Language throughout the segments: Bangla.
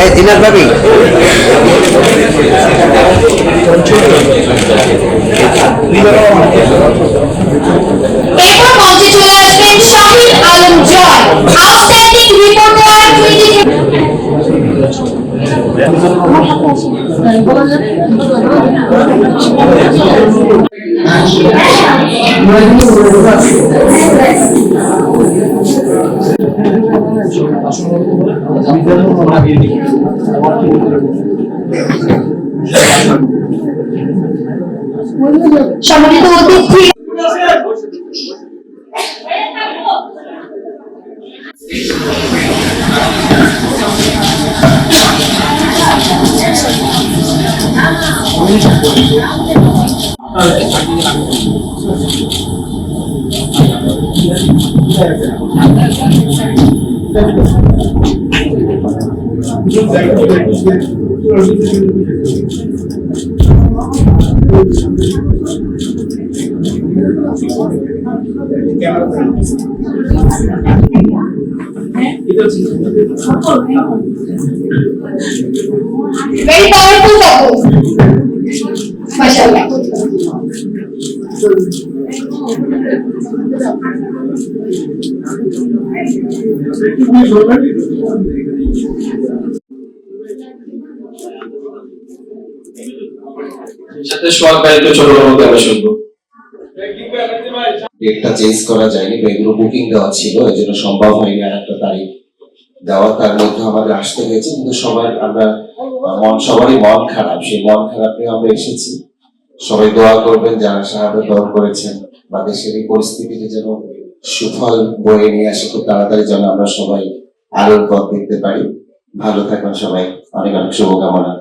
এই দিনার ভাবি। এরপর মঞ্চে চলে আসবেন শাহিদ আলম জয়। আউটস্ট্যান্ডিং রিপোর্টার সম্মানিত অতিথি Very powerful couples. MashaAllah. এগুলো বুকিং দেওয়া ছিল, এই জন্য সম্ভব হয়নি আর একটা তারিখ তার মধ্যে আমাদের আসতে হয়েছে আমরা মন, সবারই মন খারাপ। সেই মন খারাপ এসেছি। সবাই দোয়া করবেন, যারা সাহায্য দল করেছেন। বা দেশের এই পরিস্থিতিতে যেন সুফল বয়ে নিয়ে আসে, খুব তাড়াতাড়ি যেন আমরা সবাই আলোর পথ দেখতে পারি। ভালো থাকবেন সবাই। অনেক অনেক শুভকামনা।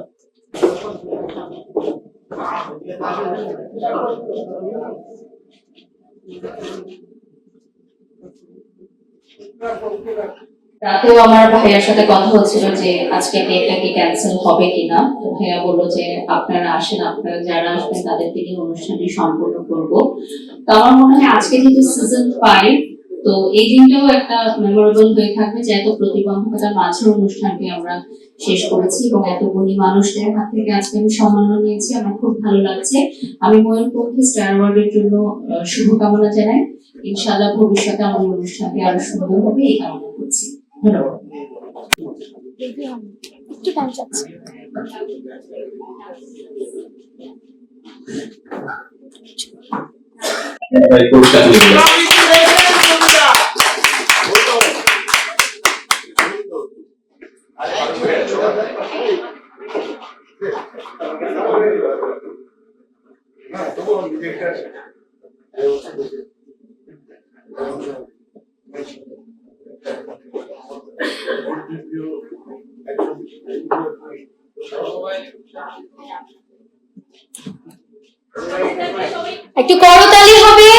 রাতেও আমার ভাইয়ার সাথে কথা হচ্ছিল যে আজকে ডেটটা কি ক্যান্সেল হবে কিনা। তো ভাইয়া বলল যে আপনারা আসেন, আপনারা যারা আসবেন তাদেরকে নিয়ে অনুষ্ঠানটি সম্পূর্ণ করব। তো আমার মনে হয় আজকে যেহেতু সিজন ফাইভ তো এই দিনটাও একটা মেমোরেবল হয়ে থাকবে যে এত প্রতিবন্ধকতার মাঝে অনুষ্ঠানটি আমরা শেষ করেছি এবং এত গুণী মানুষদের হাত থেকে আজকে আমি সম্মান নিয়েছি। আমার খুব ভালো লাগছে। আমি ময়ূরপঙ্খী স্টার অ্যাওয়ার্ডের জন্য শুভকামনা জানাই। ইনশাআল্লাহ ভবিষ্যতে আমাদের অনুষ্ঠানটি আরও সুন্দর হবে, এই কামনা করছি। একটু টাইম যাচ্ছে ভাই পুরস্কার একটু করতালি হবে।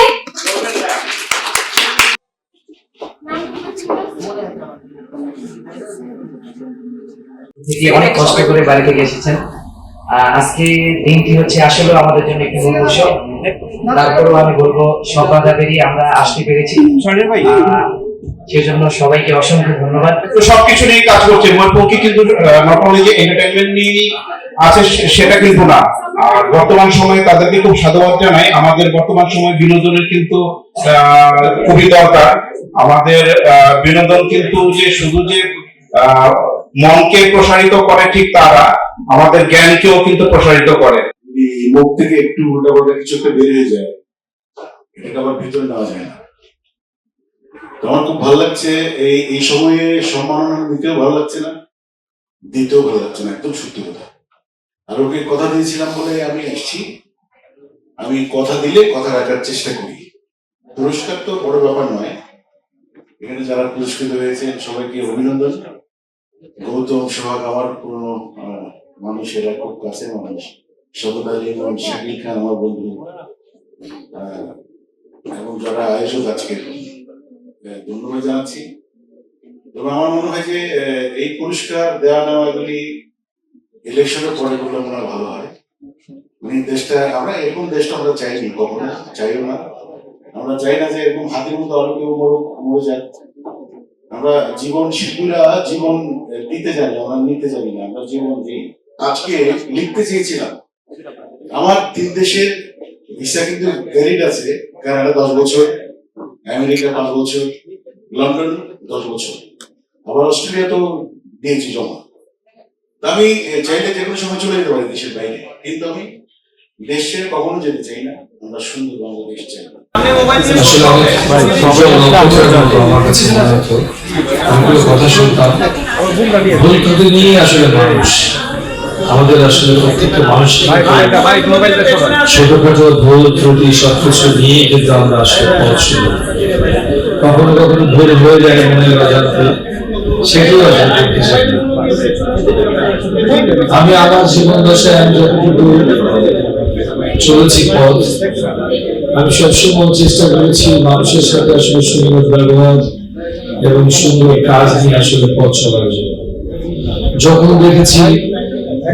অনেক কষ্ট করে বাড়ি থেকে এসেছেন। আজকে দিনটি হচ্ছে আসলে আমাদের জন্য একটি মূল উৎসব। তারপরেও আমি বলব সব বাধা পেরিয়ে আমরা আসতে পেরেছি। আহ, সেজন্য সবাইকে অসংখ্য ধন্যবাদ। তো সবকিছু নিয়ে কাজ করছে। ময়ূরপঙ্খী কিন্তু নট অনলি যে এন্টারটেনমেন্ট নিয়ে আছে সেটা কিন্তু না। আর বর্তমান সময়ে তাদেরকে খুব সাধুবাদ জানাই। আমাদের বর্তমান সময়ে বিনোদনের কিন্তু খুবই দরকার। আমাদের বিনোদন কিন্তু যে শুধু যে মনকে প্রসারিত করে ঠিক তারা আমাদের জ্ঞানকেও কিন্তু প্রসারিত করে। মুখ থেকে একটু উল্টা পাল্টা কিছু একটা বের হয়ে যায় এটাকে আবার ভিতরে নেওয়া যায় না। তো আমার খুব ভালো লাগছে। এই এই সময়ে সম্মাননা দিতেও ভালো লাগছে না দিতেও ভালো লাগছে না একদম সত্যি কথা। আর ওকে কথা দিয়েছিলাম বলে আমি এসেছি আমি কথা দিলে কথা রাখার চেষ্টা করি। পুরস্কার তো বড় ব্যাপার নয়। এখানে যারা পুরস্কৃত হয়েছেন সবাইকে অভিনন্দন। গৌতম সোহাগ আমার পুরনো আহ, মানুষেরা খুব কাছে মানুষ। আলী এবং শাকিল খান আমার বন্ধু। এবং যারা আয়োজক আজকে। ধন্যবাদ জানাচ্ছি। তবে আমার মনে হয় যে এই পুরস্কার দেওয়া নেওয়া এগুলি ইলেকশনের পরে করলে মনে হয় ভালো হয়। মানে দেশটা, আমরা এরকম দেশটা আমরা চাইনি, কখনো চাইও না। আমরা চাই না যে এরকম হাতের মতো আরও কেউ মরে যাক। আমরা জীবন শিল্পীরা জীবন দিতে জানি, আমরা নিতে জানি না, আমরা জীবন দিই। আজকে লিখতে চেয়েছিলাম। আমার তিন দেশের ভিসা কিন্তু ভ্যালিড আছে, কানাডা দশ বছর। আমেরিকা পাঁচ বছর, লন্ডন দশ বছর। আবার অস্ট্রেলিয়া তো দিয়েছি জমা। আমি চাইলে যে কোনো সময় চলে যেতে পারি দেশের বাইরে। কিন্তু আমি দেশে কখনো যেতে চাই না। আমরা সুন্দর বাংলাদেশ চাই। কথা শুনতাম। ভুল নিয়ে আসলে মানুষ। আমাদের আসলে প্রত্যেকটা মানুষ ছোটখাটো ভুল ত্রুটি সবকিছু নিয়ে কিন্তু আমরা আসলে পথ শুরু কখনো কখনো ভুল হয়ে যায় মনে জানতে সেগুলো। আমি আমার জীবন দশায় আমি যতটুকু চলেছি পথ আমি সবসময় চেষ্টা করেছি মানুষের সাথে আসলে সুন্দর ব্যবহার এবং সুন্দর কাজ নিয়ে আসলে পথ চলার জন্য। যখন দেখেছি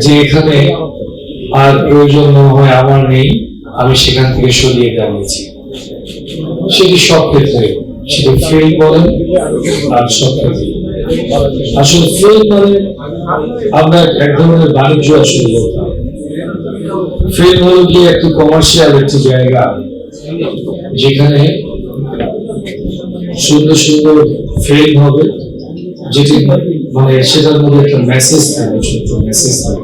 যে এখানে আর প্রয়োজন মনে হয় আমার নেই, আমি সেখান থেকে সরিয়ে দাঁড়িয়েছি। সেটি সব ক্ষেত্রে, সেটি ফেল বলেন আর সব ক্ষেত্রে। আসলে ফেল মানে আমরা এক ধরনের বাণিজ্য আসলে বলতাম। ফেল হলো গিয়ে একটি কমার্শিয়াল একটি জায়গা, যেখানে সুন্দর সুন্দর ফ্রেম হবে, যেটি মানে সেটার মধ্যে একটা মেসেজ থাকে, ছোট্ট মেসেজ থাকে।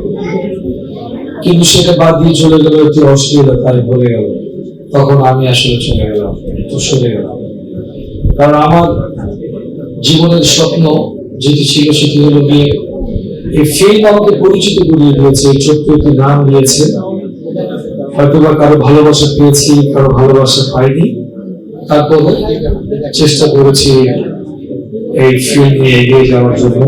কিন্তু সেটা বাদ দিয়ে চলে গেল, একটি অশ্লীলতায় ভরে গেল। তখন আমি আসলে চলে গেলাম, একটু সরে গেলাম। কারণ আমার জীবনের স্বপ্ন যেটি ছিল সেটি হলো গিয়ে এই ফিল্ম আমাকে পরিচিত করিয়ে দিয়েছে, এই ছোট্ট একটি নাম দিয়েছে। হয়তো বা কারও ভালোবাসা পেয়েছি, কারও ভালোবাসা পাইনি। তারপর চেষ্টা করেছি এই ফিল্ম নিয়ে এগিয়ে যাওয়ার জন্য।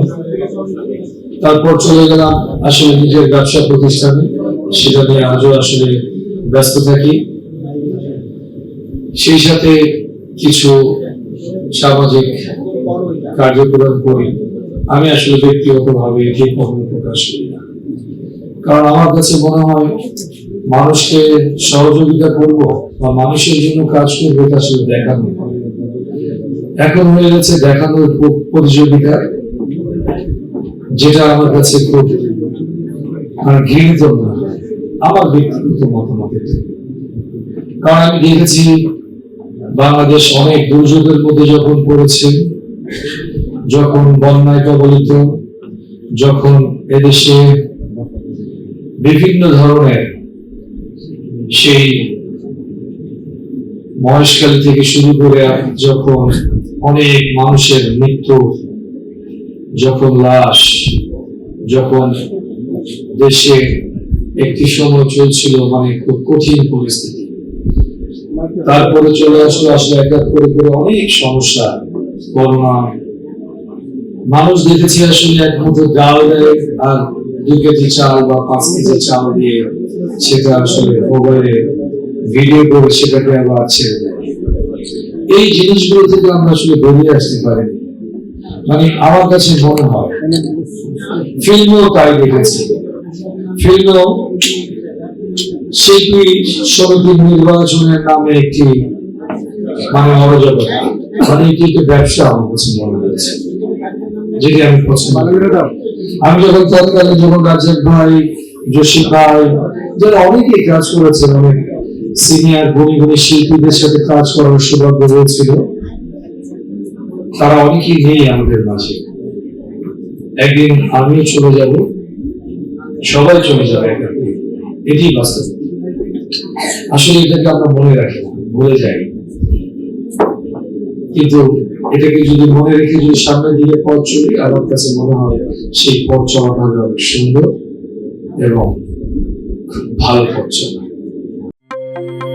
তারপর চলে গেলাম আসলে নিজের ব্যবসা প্রতিষ্ঠানে। সেটা নিয়ে আজও আসলে ব্যস্ত থাকি। সেই সাথে কিছু সামাজিক কার্যক্রম করি। আমি আসলে ব্যক্তিগতভাবে এটি কখনো প্রকাশ করি না। কারণ আমার কাছে মনে হয় মানুষকে সহযোগিতা করব বা মানুষের জন্য কাজ করব এটা আসলে দেখানো এখন হয়ে গেছে দেখানোর প্রতিযোগিতা, যেটা আমার কাছে খুব মানে ঘৃণিত হয়। আমার ব্যক্তিগত মতামত কারণ আমি দেখেছি, বাংলাদেশ অনেক দুর্যোগের মধ্যে যখন পড়েছে, যখন বন্যায় কবলিত, যখন এদেশে বিভিন্ন ধরনের সেই মহেশখালী থেকে শুরু করে যখন অনেক মানুষের মৃত্যু, যখন লাশ, যখন দেশে একটি সময় চলছিল মানে খুব কঠিন পরিস্থিতি। তারপরে চলে আসলো, আসলে এক এক করে করে অনেক সমস্যা, করোনা। মানুষ দেখেছি আসলে একমাত্র ডাল দেয় আর দু কেজি চাল বা পাঁচ কেজি চাল দিয়ে সেটা আসলে মোবাইলে ভিডিও করে সেটাকে আবার ছেড়ে দেয়। এই জিনিসগুলো থেকে আমরা আসলে বেরিয়ে আসতে পারি। মানে আমার কাছে মনে হয়, ফিল্মও তাই দেখেছি। ফিল্মও শিল্পী সমিতির নির্বাচনের নামে একটি মানে অরাজকতা মানে এটি একটি ব্যবসা আমার কাছে মনে হয়েছে, যেটি আমি পছন্দ। আমি যখন তৎকালীন যখন রাজ্যের ভাই, যোশী ভাই, যারা অনেকেই কাজ করেছেন, অনেক সিনিয়র গুণী গুণী শিল্পীদের সাথে কাজ করার সৌভাগ্য হয়েছিল। তারা অনেকেই নেই আমাদের মাঝে। একদিন আমিও চলে যাব সবাই চলে যাবে একাকি। এটি বাস্তব। আসলে এটাকে আমরা মনে রাখি না, ভুলে যাই। কিন্তু এটাকে যদি মনে রেখে যদি সামনের দিকে পথ চলি আমার কাছে মনে হয় সেই পথ চলাটা সুন্দর এবং ভালো পথ চলা। Thank you.